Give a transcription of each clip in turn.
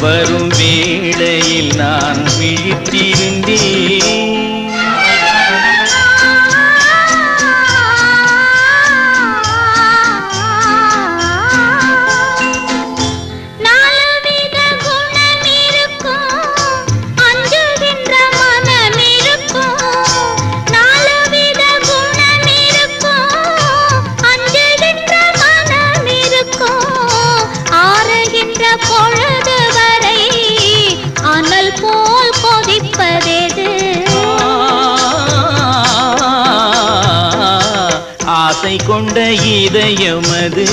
வரும் வேளையில் நான் விழித்திருந்தேன். நாலுவித ஆசை கொண்ட இதயமது.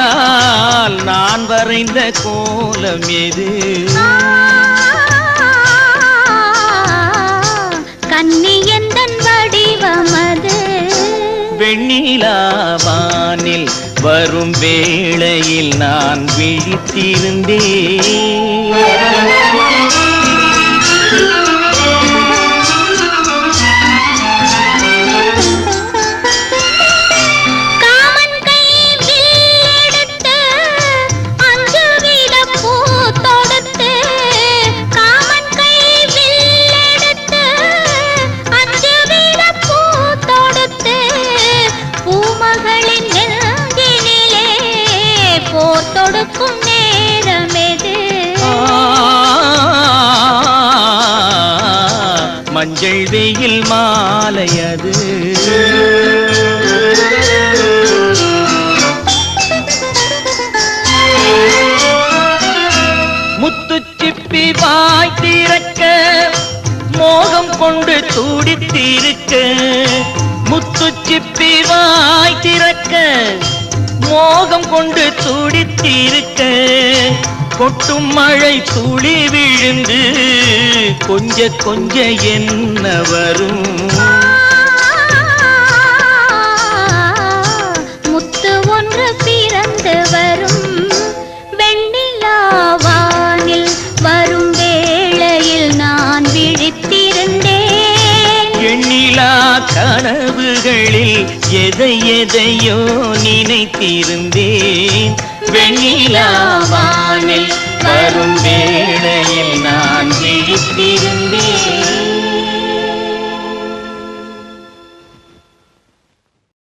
கூறிகையால் நான் வரைந்த கோலம் எது? கன்னி எந்தன் வடிவமது வெண்ணிலாவானில் வரும் வேளையில் நான் விழித்திருந்தேன். போர் நேரம் எது? மஞ்சள் வெயில் மாலையது முத்துச்சிப்பி வாய் திறக்க மோகம் கொண்டு துடித்திருக்க. கொண்டு துடித்திருக்க கொட்டும் மழை துளி விழுந்து கொஞ்ச கொஞ்ச என்ன வரும்? எதை எதையோ நினைத்திருந்தேன். வெண்ணிலாவானில் வரும் வேளையில்